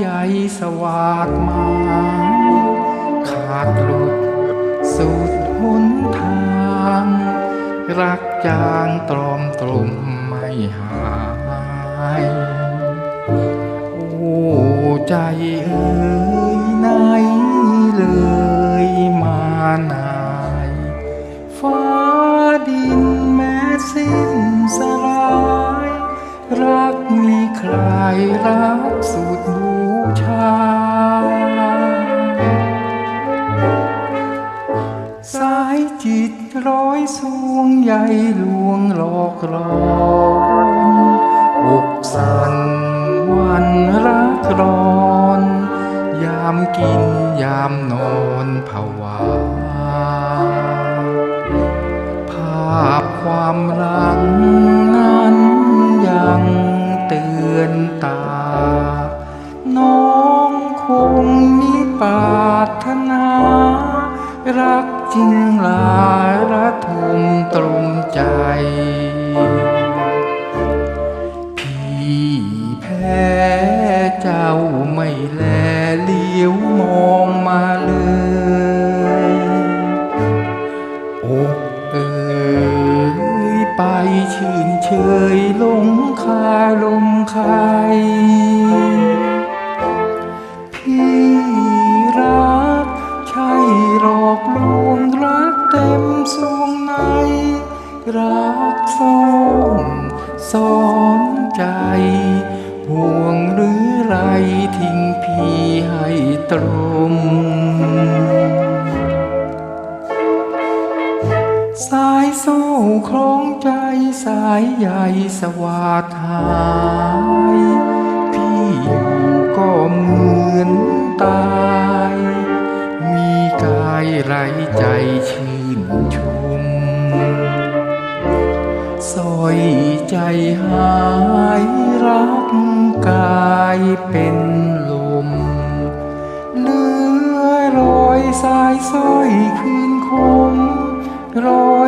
ใหญ่สว่างมา ขาดหลุดสุดหนทาง รักจางตรอมตรมไม่หายโอ้ใจเอ้ยไหนเลยมานายฟ้าดินแม้สิ้นสลาย รักมีใครรัก สวงใหญ่ลวงหลอกหลอนอกสันวันรักรอน ยามกินยามนอนผวา ภาพความหลังนั้นยังเตือนตา น้องคงมีปาถนารัก จริงหลายระทุมตรงใจ พี่แพ้เจ้าไม่แลเลี้ยวมองมาเลยอกเอ่ยไปชื่นเชยลง กซ่อนสอนใจห่วงหรือไรทิ้งพี่ให้ตรงสายโซ่คล้องใจสายใหญ่สวาดหาย พี่อยู่ก็เหมือนตาย มีกายไรใจชื่นชม สอยใจหายรักกายเป็นลมเหลือรอยสายสร้อยคืนคมลอย